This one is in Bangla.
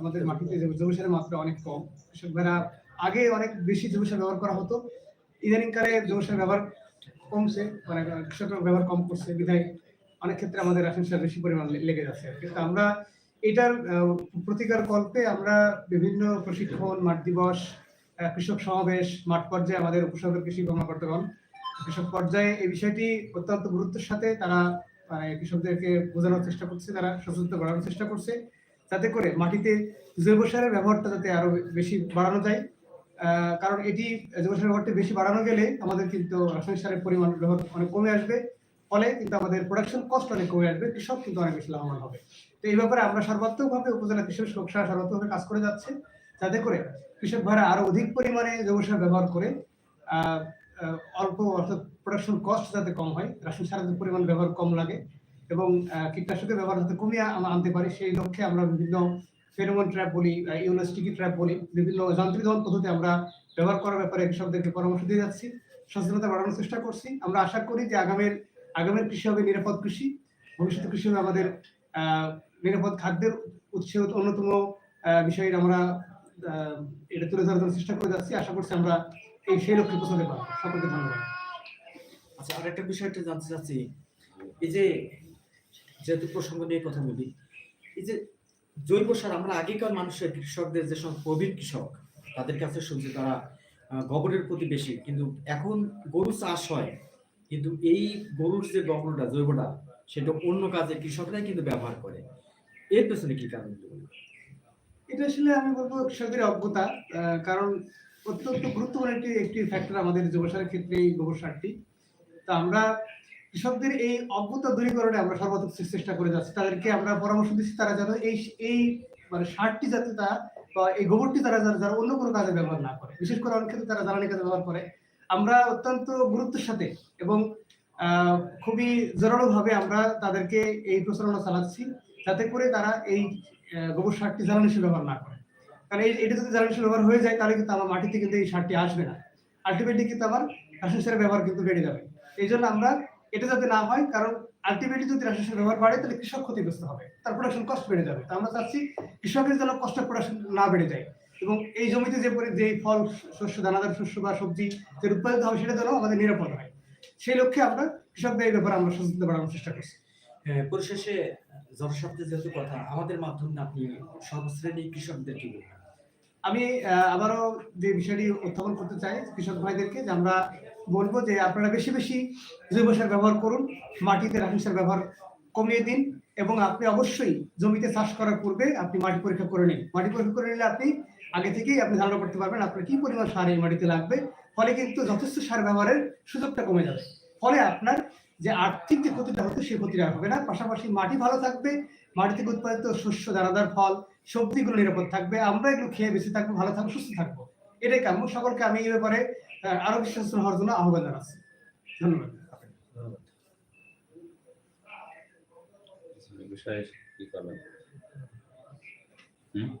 আমাদের মাটিতে জৈব সারের মাত্রা অনেক কম। কৃষক ভাইরা আগে অনেক বেশি জৈব সার ব্যবহার করা হতো। ইদানিং কালে জৈব সার ব্যবহার কমছে মানে কৃষকরা ব্যবহার কম করছে, বিধায় অনেক ক্ষেত্রে আমাদের রাসায়নিক সার বেশি পরিমাণ লেগে যাচ্ছে। কিন্তু আমরা এটার প্রতিকার কল্পে আমরা বিভিন্ন প্রশিক্ষণ, মাঠ দিবস কৃষক সমাবেশ, মাঠ পর্যায়ে আমাদের উপসাগর কৃষি কর্মকর্তাগণ, কৃষক পর্যায়ে এই বিষয়টি অত্যন্ত গুরুত্বের সাথে তারা মানে কৃষকদেরকে বোঝানোর চেষ্টা করছে, তারা সচেতন করানোর চেষ্টা করছে। যাতে করে মাটিতে জৈব সারের ব্যবহারটা যাতে আরও বেশি বাড়ানো যায়। কারণ এটি জৈব সারের ব্যবহারটা বেশি বাড়ানো গেলে আমাদের কিন্তু রাসায়নিক সারের পরিমাণ ব্যবহার অনেক কমে আসবে। ফলে কিন্তু আমাদের প্রোডাকশন কস্ট অনেক কমে আসবে, কৃষক কিন্তু অনেক বেশি লাভবান হবে। তো এই ব্যাপারে আমরা সর্বাত্মকভাবে উপজেলা কৃষক সুরক্ষা সর্বাত্মকভাবে কাজ করে যাচ্ছে, যাতে করে কৃষক ভাইরা আরও অধিক পরিমাণে জৈব সার ব্যবহার করে অল্প অর্থাৎ প্রোডাকশন কস্ট যাতে কম হয়, রাসায়নিক সারের পরিমাণ ব্যবহার কম লাগে। এবং কীটনাশকের ব্যবহার যাতে কমিয়ে আমরা আনতে পারি, সেই লক্ষ্যে আমরা বিভিন্ন ফেরোমন ট্র্যাপ বলি ইউনিভার্সিটি ট্র্যাপ বলি, বিভিন্ন যান্ত্রিক ধরন পদ্ধতি আমরা ব্যবহার করার ব্যাপারে কৃষকদেরকে পরামর্শ দিয়ে যাচ্ছি। সচেতনতা বাড়ানোর চেষ্টা করছি। আমরা আশা করি যে আগামের আগামের কৃষি হবে নিরাপদ কৃষি। ভবিষ্যতে কৃষি হবে আমাদের নিরাপদ খাদ্যের উৎসের অন্যতম বিষয়ের আমরা এটা তুলে ধরার চেষ্টা করে যাচ্ছি। আশা করছি আমরা এই সেই লক্ষ্যে পৌঁছাতে পারব। সকলকে ধন্যবাদ। আচ্ছা আরেকটা বিষয়টা জানতে চাচ্ছি। এই যে যেহেতু প্রসঙ্গ নিয়ে কথা বলি, এই যে জৈব সার, আমরা আগেকার মানুষের কৃষকদের যে সব প্রবীণ কৃষক, তাদের কাছে শুনছি তারা গোবরের প্রতি বেশি। কিন্তু এখন গরু চাষ হয়, কিন্তু এই গরুর যে গোবরটা, জৈবটা, সেটা অন্য কাজে কৃষকরাই কিন্তু ব্যবহার করে। এর পেছনে কি কারণ এটা আসলে আমি বলব কৃষকদের অজ্ঞতা কারণ অত্যন্ত গুরুত্বপূর্ণ একটি একটি ফ্যাক্টর আমাদের জৈব সারের ক্ষেত্রে এই গোবর সারটি। তা আমরা কৃষকদের এই অজ্ঞতা দূরীকরণে আমরা সর্বাত্মক চে- চেষ্টা করে যাচ্ছি। তাদেরকে আমরা পরামর্শ দিচ্ছি, তারা যেন এই এই মানে সারটি যাতে তা বা এই গোবরটি তারা যারা যারা অন্য কোনো কাজে ব্যবহার না করে। বিশেষ করে অনেক ক্ষেত্রে তারা জ্বালানি কাজে ব্যবহার করে। আমরা অত্যন্ত গুরুত্বের সাথে এবং খুবই জোরালো ভাবে আমরা তাদেরকে এই প্রচারণা চালাচ্ছি, যাতে করে তারা এই গোবর সারটি জ্বালানি হিসেবে ব্যবহার না করে। কারণ এই, এটা যদি জ্বালানি হিসেবে ব্যবহার হয়ে যায়, তাহলে কিন্তু আমার মাটিতে কিন্তু এই সারটি আসবে না। আলটিমেটলি কিন্তু আমার রাসায়নিক সারের ব্যবহার কিন্তু বেড়ে যাবে। এই জন্য আমরা এটা যাতে না হয় কারণ আলটিমেটলি যদি রাসায়নিক ব্যবহার বাড়ে তাহলে কৃষক ক্ষতিগ্রস্ত হবে। তার প্রোডাকশন কস্ট বেড়ে যাবে। তো আমরা চাচ্ছি কৃষকের যেন কষ্ট প্রোডাকশন না বেড়ে যায়। এবং এই জমিতে যে পরি- যে ফল শস্য দানাদার শস্য বা সবজি যে উৎপাদিত হবে সেটা যেন আমাদের নিরাপদ হয়। সেই লক্ষ্যে আমরা কৃষকদের এই ব্যাপারে আমরা সচেতন বাড়ানোর চেষ্টা করছি। হ্যাঁ, পরিশেষে জনশব্দের যেহেতু কথা আমাদের মাধ্যমে আপনি সর্বশ্রেণী কৃষকদের কি আমি আবারও যে বিষয়টি উত্থাপন করতে চাই কৃষক ভাইদেরকে যে আমরা বলব যে আপনারা বেশি বেশি জৈব সার ব্যবহার করুন, মাটিতে রাসায়নিক সার ব্যবহার কমিয়ে দিন এবং আপনি অবশ্যই জমিতে চাষ করার পূর্বে আপনি মাটি পরীক্ষা করে নিন। মাটি পরীক্ষা করে নিলে আপনি আগে থেকেই আপনি ধারণা করতে পারবেন আপনার কি পরিমাণ সার এই মাটিতে লাগবে। ফলে কিন্তু যথেষ্ট সার ব্যবহারের সুযোগটা কমে যাবে। ফলে আপনার যে আর্থিক যে ক্ষতিটা হতো সেই ক্ষতিটা হবে না। পাশাপাশি মাটি ভালো থাকবে, মাটি থেকে উৎপাদিত শস্য, দানাদার ফল, সবজিগুলো নিরাপদ থাকবে। আমরা এগুলো খেয়ে বেঁচে থাকব, ভালো থাকব, সুস্থ থাকব। এটাই কাম্য। সকলকে আমি এই ব্যাপারে আরও বিশ্বাস হওয়ার জন্য আহ্বান জানাচ্ছি। ধন্যবাদ। বিষয়ে কি করবেন? হুম?